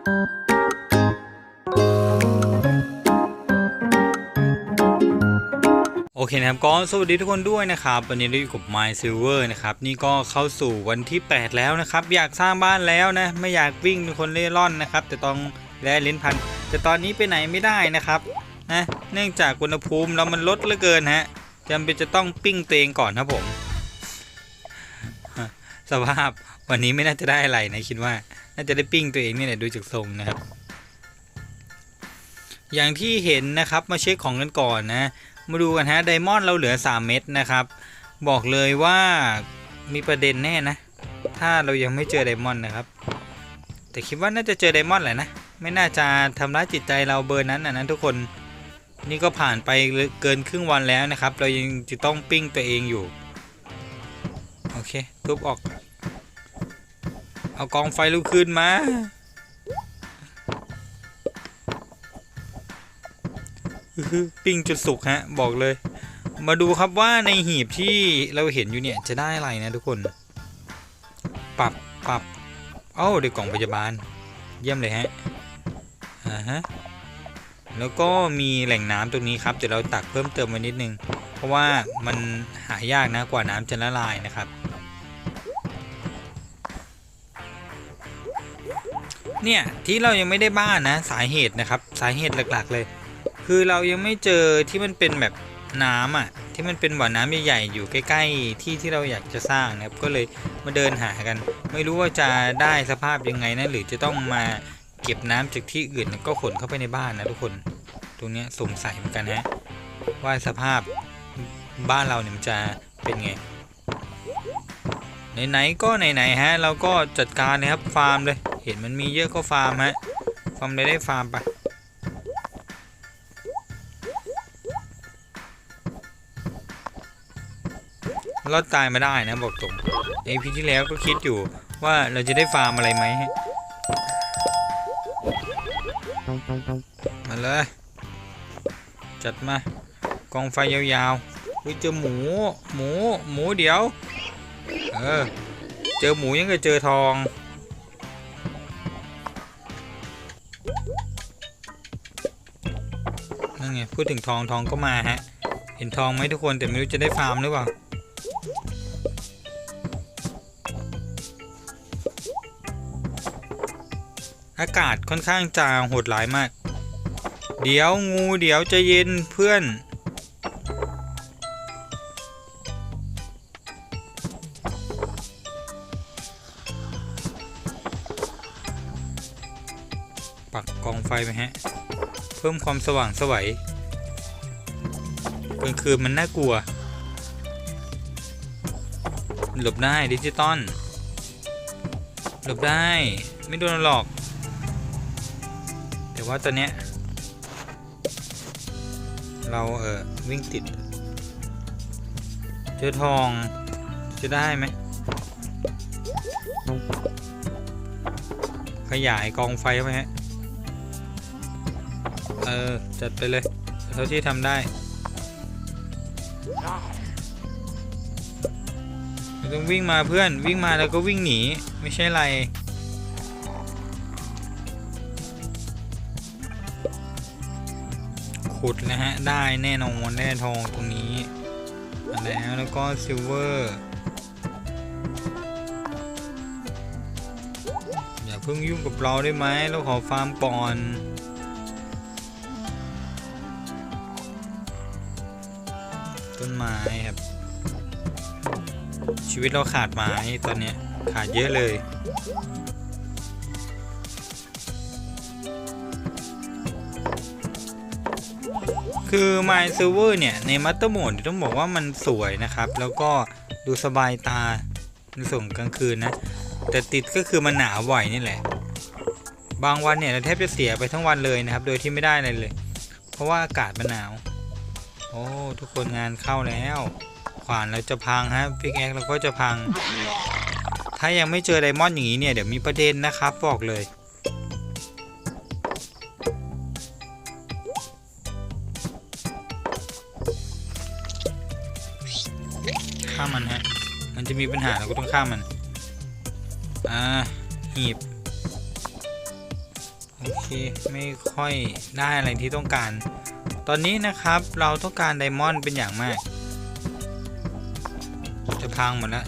โอเคนะครับก็สวัสดีทุกคนด้วยนะครับวันนี้เราอยู่กับ My Silver นะครับนี่ก็เข้าสู่วันที่ 8 แล้วนะครับ อยากสร้างบ้านแล้วนะ ไม่อยากวิ่งเป็นคนเล่ร่อนนะครับ แต่ต้องแลลิ้นพัน แต่ตอนนี้ไปไหนไม่ได้นะครับนะเนื่องจากอุณหภูมิเรามันลดเหลือเกินฮะจำเป็นจะต้องปิ้งตัวเองก่อนครับผม สภาพวันนี้ไม่น่าจะได้อะไรนะคิดว่า น่าจะได้ปิ้งตัวเองนี่แหละดูจากทรงนะครับ อย่างที่เห็นนะครับมาเช็คของกันก่อนนะ มาดูกันฮะไดมอนด์เราเหลือ 3 เม็ดนะครับ บอกเลยว่ามีประเด็นแน่นะ ถ้าเรายังไม่เจอไดมอนด์นะครับ แต่คิดว่าน่าจะเจอไดมอนด์แหละนะ ไม่น่าจะทำร้ายจิตใจเราเบอร์นั้นนะนะทุกคนนี่ก็ผ่านไปเกินครึ่งวันแล้วนะครับ เรายังจะต้องปิ้งตัวเองอยู่ โอเคทุบออก เอากองไฟลุกขึ้นมา ปิ้งจุดสุกฮะ บอกเลย มาดูครับว่าในหีบที่เราเห็นอยู่เนี่ยจะได้อะไรนะทุกคน ปรับปรับเอ้าได้กล่องพยาบาล เยี่ยมเลยฮะอ่าฮะแล้วก็มีแหล่งน้ำตรงนี้ครับเดี๋ยวเราตักเพิ่มเติมมานิดนึง เพราะว่ามันหายากนะกว่าน้ำจะละลายนะครับ เนี่ยที่เรายังไม่ได้บ้านนะสาเหตุนะครับสาเหตุหลักๆเลย คือเรายังไม่เจอที่มันเป็นแบบน้ำอะที่มันเป็นบ่อน้ำใหญ่ๆอยู่ใกล้ ๆ ที่ที่เราอยากจะสร้างนะครับก็เลยมาเดินหากัน ไม่รู้ว่าจะได้สภาพยังไงนะหรือจะต้องมาเก็บน้ำจากที่อื่นก็ขนเข้าไปในบ้านนะทุกคนตรงนี้สงสัยเหมือนกันฮะว่าสภาพบ้านเราเนี่ยมันจะเป็นไง ไหนๆก็ไหนๆฮะเราก็จัดการนะครับฟาร์มเลย เห็นมันมีเยอะก็ฟาร์มฮะฟาร์มได้ได้ฟาร์มไปรอดตายมาได้นะบอกตรงไอพีที่แล้วก็คิดอยู่ว่าเราจะได้ฟาร์มอะไรไหมมาเลย จัดมากองไฟยาวๆเฮ้ยเจอหมู หมู หมูเดี๋ยว เออ เจอหมูยังก็เจอทอง นั่นไง พูดถึงทองทองก็มาฮะ เห็นทองไหมทุกคนแต่ไม่รู้จะได้ฟาร์มหรือเปล่า อากาศค่อนข้างจะโหดร้ายมาก เดี๋ยวงูเดี๋ยวจะเย็นเพื่อน ไฟไปฮะ เพิ่มความสว่างสวัยกลางคืนมันน่ากลัว หลบได้ดิจิตอลหลบได้ไม่โดนหลอก แต่ว่าตอนเนี้ย เราเออวิ่งติด เจอทองจะได้ไหม ขยายกองไฟไปฮะ เออ จัดไปเลย เท่าที่ทำได้ ไม่ต้องวิ่งมาเพื่อน วิ่งมาแล้วก็วิ่งหนี ไม่ใช่ไรขุดนะฮะ ได้แน่นอนแน่ทองตรงนี้ แล้วแล้วก็ซิลเวอร์อย่าเพิ่งยุ่งกับเราได้ไหมเราขอฟาร์มก่อน ไม้ครับ ชีวิตเราขาดไม้ตอนเนี้ยขาดเยอะเลย คือ My Server เนี่ย ในมัตเตอร์โหมดต้องบอกว่ามันสวยนะครับ แล้วก็ดูสบายตาในส่วนของกลางคืนนะ แต่ติดก็คือมันหนาวบ่อยนี่แหละ บางวันเนี่ยเราแทบจะเสียไปทั้งวันเลยนะครับ โดยที่ไม่ได้อะไรเลย เพราะว่าอากาศมันหนาว โอ้ทุกคนงานเข้าแล้ว ขวานเราจะพังฮะพิกแอคเราก็จะพัง ถ้ายังไม่เจอไดมอนด์อย่างนี้เนี่ยเดี๋ยวมีประเด็นนะครับบอกเลยฆ่ามันฮะ มันจะมีปัญหาเราก็ต้องฆ่ามัน อ่าหีบ โอเค ไม่ค่อยได้อะไรที่ต้องการ ตอนนี้นะครับเราต้องการไดมอนด์เป็นอย่างมาก จะพังหมดแล้ว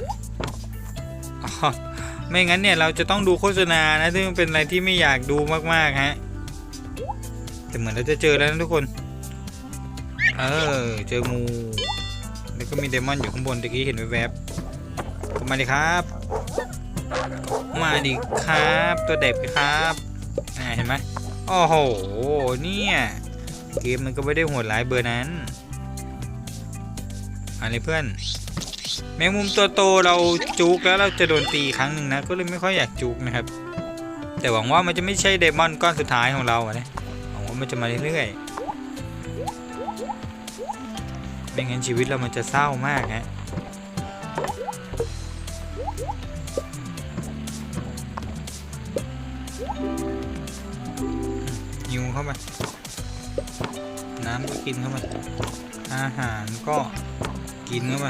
ไม่งั้นเนี่ยเราจะต้องดูโฆษณานะซึ่งเป็นอะไรที่ไม่อยากดูมากๆฮะแต่เหมือนเราจะเจอแล้วนะทุกคน เออเจองูแล้วก็มีไดมอนด์อยู่ข้างบนตะกี้เห็นแวบๆเข้ามาดิครับ มาดิครับ ตัวเด็กครับอ่าเห็นไหมโอ้โหเนี่ย เกมมันก็ไม่ได้โหดร้ายเบอร์นั้นอะไรเพื่อน แมงมุมตัวโตเราจุกแล้วเราจะโดนตีครั้งหนึ่งนะ ก็เลยไม่ค่อยอยากจุกนะครับ แต่หวังว่ามันจะไม่ใช่ไดมอนก้อนสุดท้ายของเราอะนะหวังว่ามันจะมาเรื่อยๆไม่งั้นชีวิตเรามันจะเศร้ามากฮะยิวเข้าไป น้ำก็กินเข้าไปอาหารก็กินเข้าไป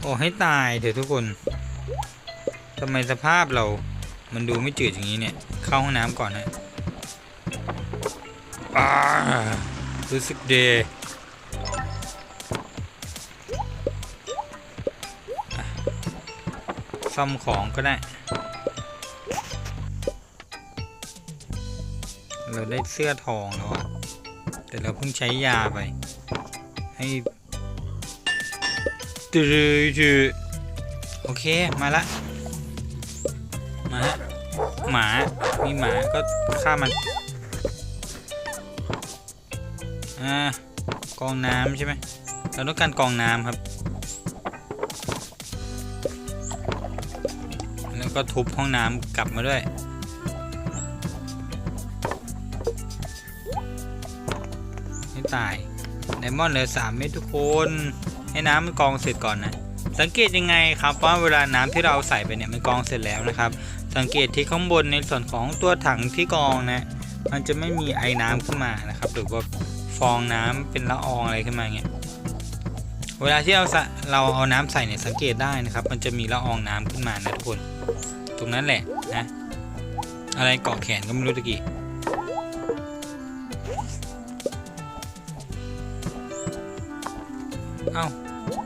โอ้ให้ตายเถอะทุกคนทำไมสภาพเรา มันดูไม่จืดอย่างนี้เนี่ย เข้าห้องน้ำก่อนนะอ้ารู้สึกเดย์ซ่อมของก็ได้ เราได้เสื้อทองแล้วอะ แต่เราเพิ่งใช้ยาไป ให้ตือจือโอเค มาละ มาละหมา มีหมา ก็ฆ่ามัน อ่า กองน้ำใช่ไหม เราต้องการกองน้ำครับ แล้วก็ทุบห้องน้ำกลับมาด้วย ไดมอนด์เหลือ3เม็ดทุกคน ให้น้ำมันกองเสร็จก่อนนะ สังเกตยังไงครับว่าเวลาน้ำที่เราใส่ไปเนี่ยมันกองเสร็จแล้วนะครับ สังเกตที่ข้างบนในส่วนของตัวถังที่กองนะ มันจะไม่มีไอ้น้ำขึ้นมานะครับ หรือว่าฟองน้ำเป็นละอองอะไรขึ้นมาเงี้ย เวลาที่เราเราเอาน้ำใส่เนี่ยสังเกตได้นะครับ มันจะมีละอองน้ำขึ้นมานะทุกคน ตรงนั้นแหละนะ อะไรเกาะแขนก็ไม่รู้ตะกี้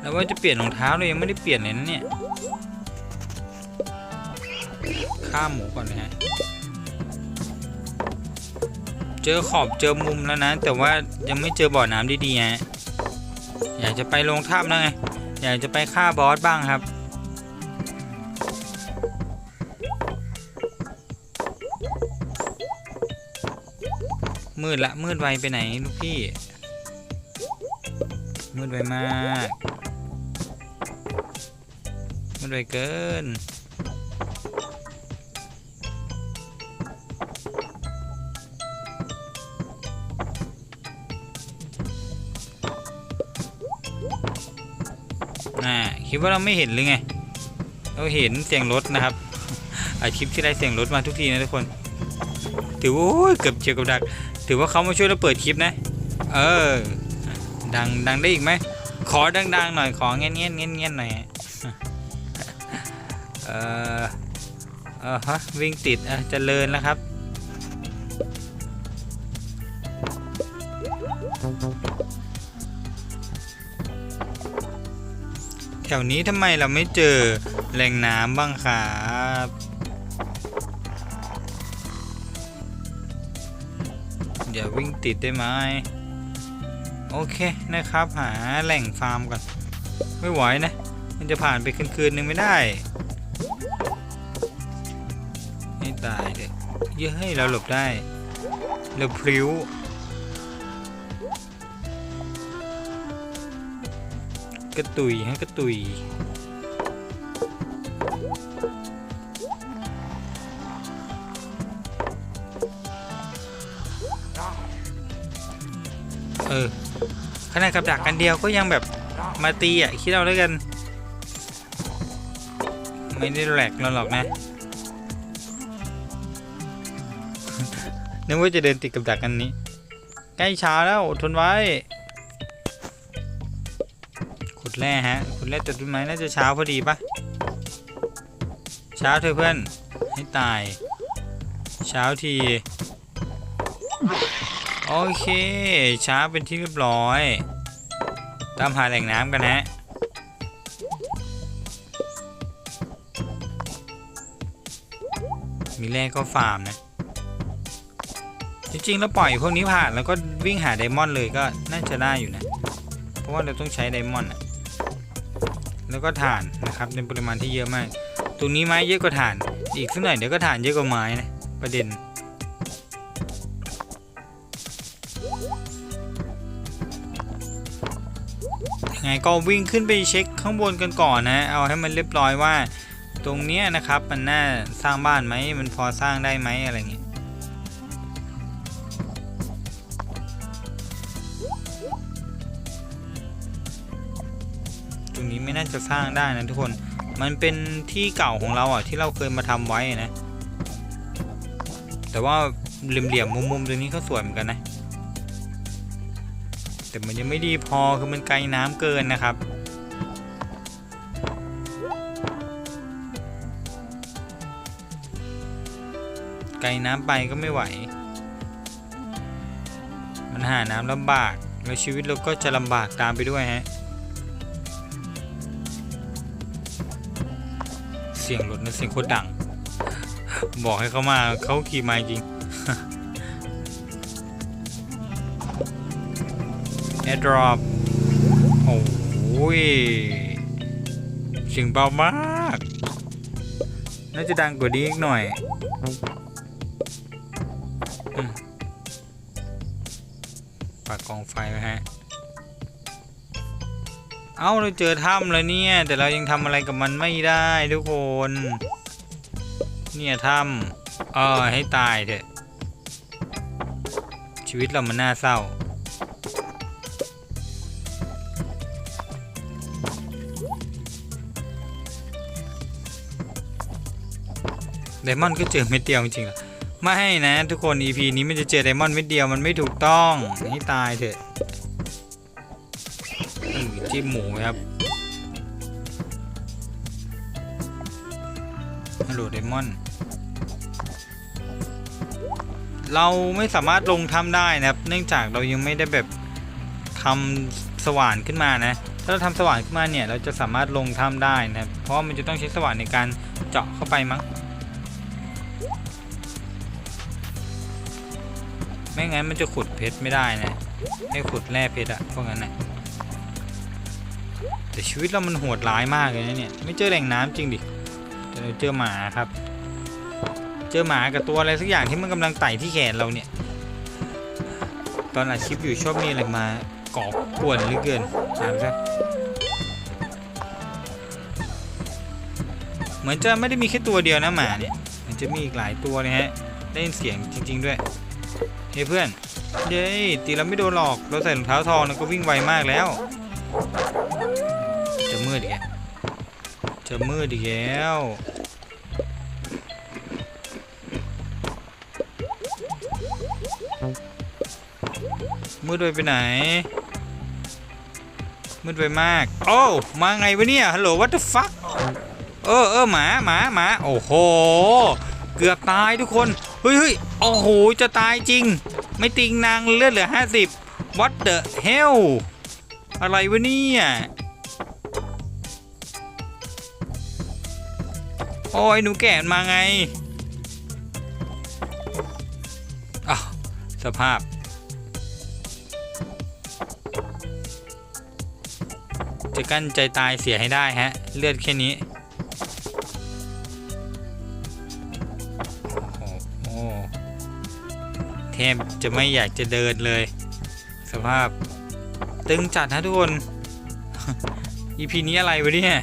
แล้วว่าจะเปลี่ยนรองเท้าเลยยังไม่ได้เปลี่ยนเลยนะเนี่ยข้ามหมูก่อนเลยฮะเจอขอบเจอมุมแล้วนะ แต่ว่ายังไม่เจอบ่อน้ำดีๆฮะอยากจะไปลงถ้ำแล้วไงอยากจะไปฆ่าบอสบ้างครับมืดละมืดไวไปไหนลูกพี่ มืดไวมาก มืดไวเกินอ่า คิดว่าเราไม่เห็นหรือไง เราเห็นเสียงรถนะครับอาคลิปที่ได้เสียงรถมาทุกทีนะทุกคน ถือว่าโอ้ยเกือบเชียวกับดัก ถือว่าเขามาช่วยเราเปิดคลิปนะ เออ ดังดังได้อีกไหม ขอดังๆหน่อย ขอเงี้ยเงี้ยเงี้ยเงี้ยหน่อย เออเออฮะวิ่งติดอะเจริญแล้วครับ แถวนี้ทำไมเราไม่เจอแหล่งน้ำบ้างครับเดี๋ยววิ่งติดได้ไหมโอเคนะครับหาแหล่งฟาร์มก่อน ไม่ไหวนะ มันจะผ่านไปคืนคืนนึงไม่ได้ เยเยอะให้เราหลบได้เราพริ้วกระตุยฮะกระตุยเออขนาดกับดักกันเดียวก็ยังแบบมาตีอะ คิดเอาแล้วกัน ไม่ได้แหลกเราหรอกนะ นึกว่าจะเดินติดกับดักกันนี้ ใกล้เช้าแล้วอดทนไว้ขุดแร่ฮะขุดแร่ตัดต้นไม้น่าจะเช้าพอดีปะเช้าเธอะเพื่อนให้ตาย เช้าทีโอเคเช้าเป็นที่เรียบร้อย ตามหาแหล่งน้ำกันนะมีแร่ก็ฟาร์มนะ จริงๆ แล้วปล่อยพวกนี้ผ่านแล้วก็วิ่งหาไดมอนด์เลยก็น่าจะได้อยู่นะ เพราะว่าเราต้องใช้ไดมอนด์อะแล้วก็ถ่านนะครับในปริมาณที่เยอะมาก ตรงนี้ไม้เยอะกว่าถ่าน อีกสักหน่อยเดี๋ยวก็ถ่านเยอะกว่าไม้นะประเด็นไงก็วิ่งขึ้นไปเช็คข้างบนกันก่อนนะ เอาให้มันเรียบร้อยว่า ตรงเนี้ยนะครับมันน่าสร้างบ้านไหมมันพอสร้างได้ไหมอะไรเงี้ย นี้ไม่น่าจะสร้างได้นะทุกคน มันเป็นที่เก่าของเราอะที่เราเคยมาทำไว้นะ แต่ว่าเหลี่ยมๆมุมๆตรงนี้ก็สวยเหมือนกันนะ แต่มันยังไม่ดีพอคือมันไกลน้ำเกินนะครับไกลน้ำไปก็ไม่ไหว มันหาน้ำลำบาก แล้วชีวิตเราก็จะลำบากตามไปด้วยฮะ เสียงรถนะเสียงโคตรดัง บอกให้เขามาเขาขี่มาจริงแอร์ดรอปโอ้ยเสียงเบามาก น่าจะดังกว่านี้อีกหน่อยปากกองไฟไว้ฮะ เอ้าเราเจอถ้ำแล้วเนี่ย แต่เรายังทำอะไรกับมันไม่ได้ทุกคน เนี่ยถ้ำเออให้ตายเถอะ ชีวิตเรามันน่าเศร้า ไดมอนด์ก็เจอเม็ดเดียวจริงๆหรอไม่นะทุกคน EP นี้มันจะเจอไดมอนด์เม็ดเดียวมันไม่ถูกต้องให้ตายเถอะ จิ้มหมูครับฮัลโหลไดมอน เราไม่สามารถลงถ้ำได้นะครับ เนื่องจากเรายังไม่ได้แบบทำสว่านขึ้นมานะ ถ้าเราทำสว่านขึ้นมาเนี่ย เราจะสามารถลงถ้ำได้นะครับ เพราะมันจะต้องใช้สว่านในการเจาะเข้าไปมั้ง ไม่งั้นมันจะขุดเพชรไม่ได้นะ ให้ขุดแร่เพชรอะพวกนั้นนะ แต่ชีวิตเรามันโหดร้ายมากเลยนะเนี่ย ไม่เจอแหล่งน้ำจริงดิแต่เราเจอหมาครับ เจอหมากับตัวอะไรสักอย่างที่มันกำลังไต่ที่แขนเราเนี่ย ตอนอัดคลิปอยู่ชอบมีอะไรมาก่อกวนหลือเกินถามซะเหมือนจะไม่ได้มีแค่ตัวเดียวนะหมาเนี่ย มันจะมีอีกหลายตัวเลยฮะ ได้ยินเสียงจริง ๆ ด้วย เฮ้เพื่อน เย้ตีเราไม่โดนหรอก เราใส่รองเท้าทองเราก็วิ่งไวมากแล้ว จะมืดอีกแล้วมืดไปไปไหน มืดไปมาก โอ้มาไงวะเนี่ย ฮัลโหล what the fuck เออเออหมาหมาหมาโอ้โห เกือบตายทุกคน เฮ้ยเฮ้ยโอ้โห จะตายจริง ไม่ติงนางเลือดเหลือ 50 what the hell อะไรวะเนี่ย อ้ยหนูแก่มาไงอ้าวสภาพ จะกั้นใจตายเสียให้ได้ฮะ เลือดแค่นี้โอ้โหแทบจะไม่อยากจะเดินเลย สภาพ ตึงจัดนะทุกคน EP นี้อะไรวะเนี่ย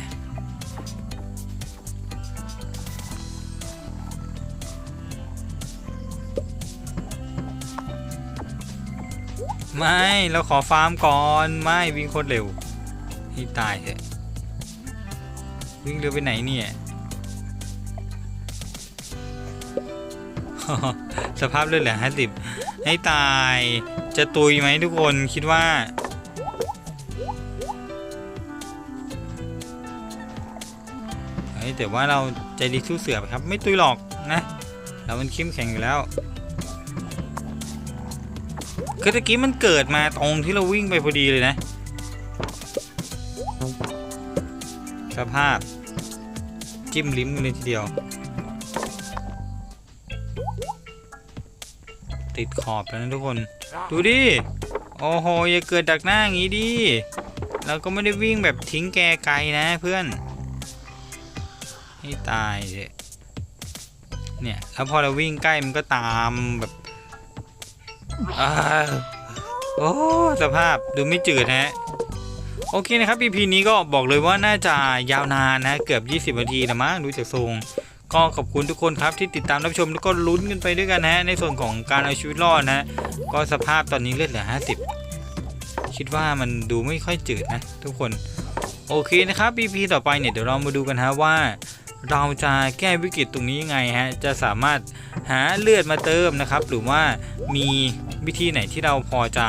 ไม่เราขอฟาร์มก่อนไม่วิ่งโคตรเร็วให้ตายเถอะวิ่งเร็วไปไหนเนี่ยสภาพเลือดเหลือห้าสิบให้ตายจะตุยไหมทุกคนคิดว่าเฮ้แต่ว่าเราใจดีสู้เสือไปครับ ไม่ตุยหรอกนะแล้วมันเข้มแข็งอยู่แล้ว คือตะกี้มันเกิดมาตรงที่เราวิ่งไปพอดีเลยนะ สภาพ จิ้มลิ้มกันเลยทีเดียว ติดขอบแล้วนะทุกคน ดูดิ โอ้โห อย่าเกิดดักหน้าอย่างนี้ดิ เราก็ไม่ได้วิ่งแบบทิ้งแกไกลนะเพื่อน ให้ตายเลยเนี่ย แล้วพอเราวิ่งใกล้มันก็ตามแบบ อ่าโอ้สภาพดูไม่จืดฮะโอเคนะครับ EP นี้ก็บอกเลยว่าน่าจะยาวนานนะ เกือบ 20นาทีนะมั้งดูจากทรงก็ขอบคุณทุกคนครับที่ติดตามรับชมแล้วก็ลุ้นกันไปด้วยกันนะฮะ ในส่วนของการเอาชีวิตรอดนะ ก็สภาพตอนนี้เลือดเหลือ 50 คิดว่ามันดูไม่ค่อยจืดนะ ทุกคน โอเคนะครับ EP ต่อไปเนี่ยเดี๋ยวเรามาดูกันฮะว่า เราจะแก้วิกฤตตรงนี้ยังไงฮะจะสามารถหาเลือดมาเติมนะครับ หรือว่ามีวิธีไหนที่เราพอจะ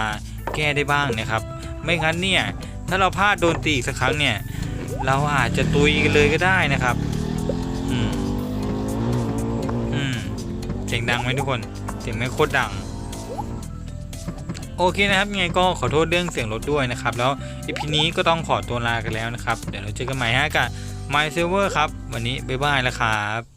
แก้ได้บ้างนะครับ ไม่งั้นเนี่ยถ้าเราพลาดโดนตีอีกสักครั้งเนี่ยเราอาจจะตุยกันเลยก็ได้นะครับอืมอืมเสียงดังไหมทุกคนเสียงไม่โคตรดังโอเคนะครับยังไงก็ขอโทษเรื่องเสียงรถด้วยนะครับ แล้วอีพีนี้ก็ต้องขอตัวลากันแล้วนะครับ เดี๋ยวเราเจอกันใหม่ฮะกับ My Silver ครับ วันนี้บ๊ายบายแล้วครับ